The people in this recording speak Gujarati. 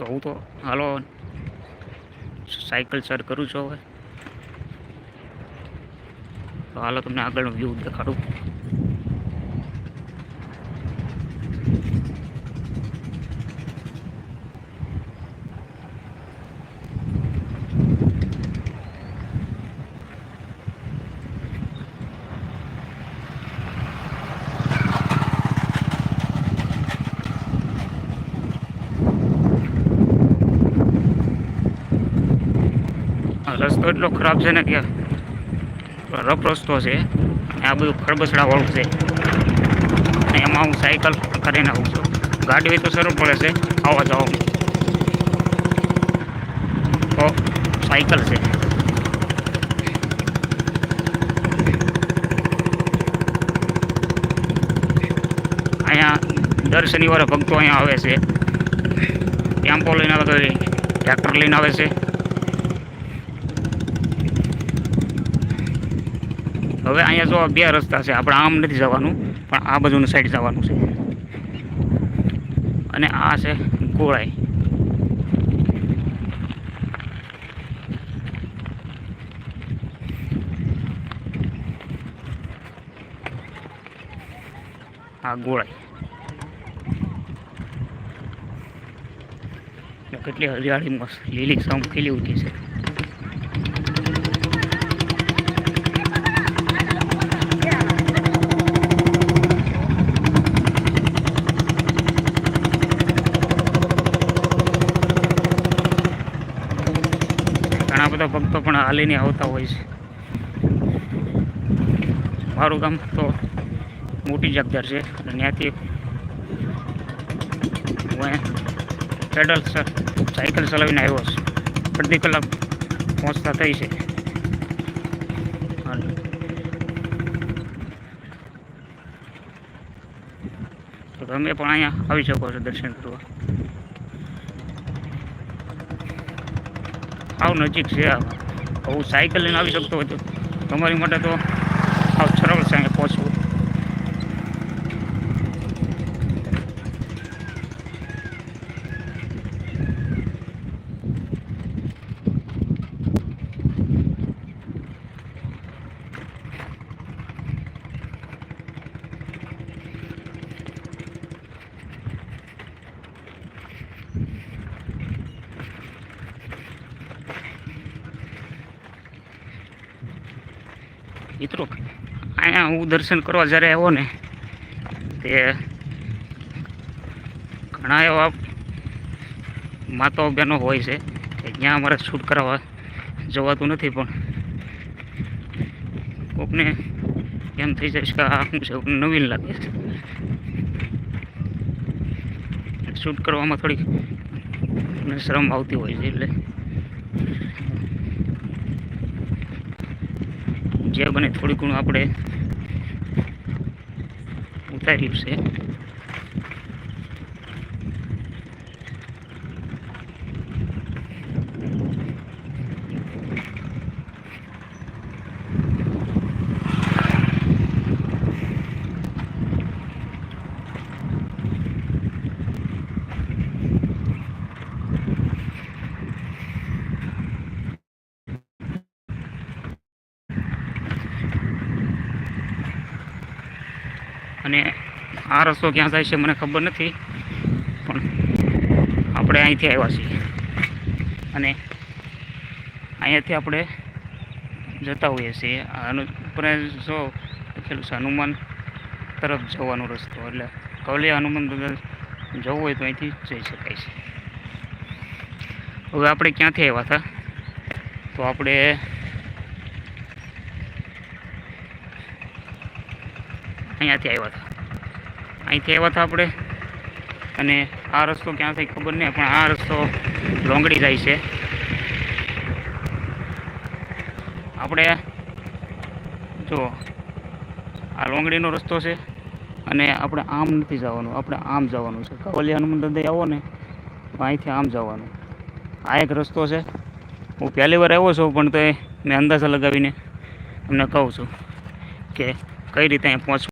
તો હું તો હાલો સાયકલ સર કરું છું હવે. તો હાલો તમને આગળનો વ્યૂ દેખાડું. રસ્તો એટલો ખરાબ છે ને કે રફ રસ્તો છે. અને આ બધું ખરબસડાવાળું છે. અને એમાં હું સાયકલ કરીને આવું છું. ગાડી હોય તો સરળ પડે છે. આવવા જવામાં તો સાયકલ છે. અહીંયા દર શનિવારે ભક્તો અહીંયા આવે છે. ટેમ્પો લઈને આવે ટ્રેક્ટર લઈને આવે છે. હવે અહીંયા જો બે રસ્તા છે, આપણે આમ નથી જવાનું, પણ આ બાજુની સાઈડ જવાનું છે. અને આ છે ગોળાઈ. આ ગોળાઈ. કેટલી હરિયાળી મસ્ત લીલી સમ ખીલી ઉઠી છે. ઘણા બધા ભક્તો પણ હાલીને આવતા હોય છે. મારું ગામ તો મોટી જગદાર છે અને ત્યાંથી હું પેડલ સાયકલ ચલાવીને આવ્યો છું. અડધી કલાક પહોંચતા થઈ છે. તો તમે પણ અહીંયા આવી શકો છો દર્શન કરવા. આવ નજીક છે આ. હું સાયકલ લઈને આવી શકતો હોય તો તમારી માટે તો આવ સરળ છે પહોંચવું મિત્રો, અહીંયા હું દર્શન કરવા જ્યારે આવ્યો ને, તે ઘણા એવા માતાઓ બહેનો હોય છે જ્યાં અમારે શૂટ કરાવવા જવાતું નથી, પણ કોકને એમ થઈ જાય છે કે આ શું છે નવીન લાગે છે. શૂટ કરવામાં થોડીક શરમ આવતી હોય છે, એટલે જે બને થોડી ઘણું આપણે ઉતાર્યું છે. અને આ રસ્તો ક્યાં જાય છે મને ખબર નથી, પણ આપણે અહીંથી આવ્યા છીએ. અને અહીંયાથી આપણે જતા હોઈએ છીએ. ઉપર જો લખેલું છે, હનુમાન તરફ જવાનો રસ્તો, એટલે કવલિયા હનુમાન દાદા જવું હોય તો અહીંથી જઈ શકાય છે. હવે આપણે ક્યાંથી આવ્યા હતા? તો આપણે અહીંયાથી આવ્યા હતા. અહીંથી આવ્યા હતા આપણે. અને આ રસ્તો ક્યાં થાય ખબર નહીં, પણ આ રસ્તો લોંગડી જાય છે. આપણે જો, આ લોંગડીનો રસ્તો છે અને આપણે આમ નથી જવાનું, આપણે આમ જવાનું છે. કવલી હનુમાન દંદે આવો ને અહીંથી આમ જવાનું. આ એક રસ્તો છે. હું પહેલી વાર આવ્યો છું, પણ તો મેં અંદાજા લગાવીને તમને કહું છું કે કઈ રીતે અહીંયા પહોંચવું.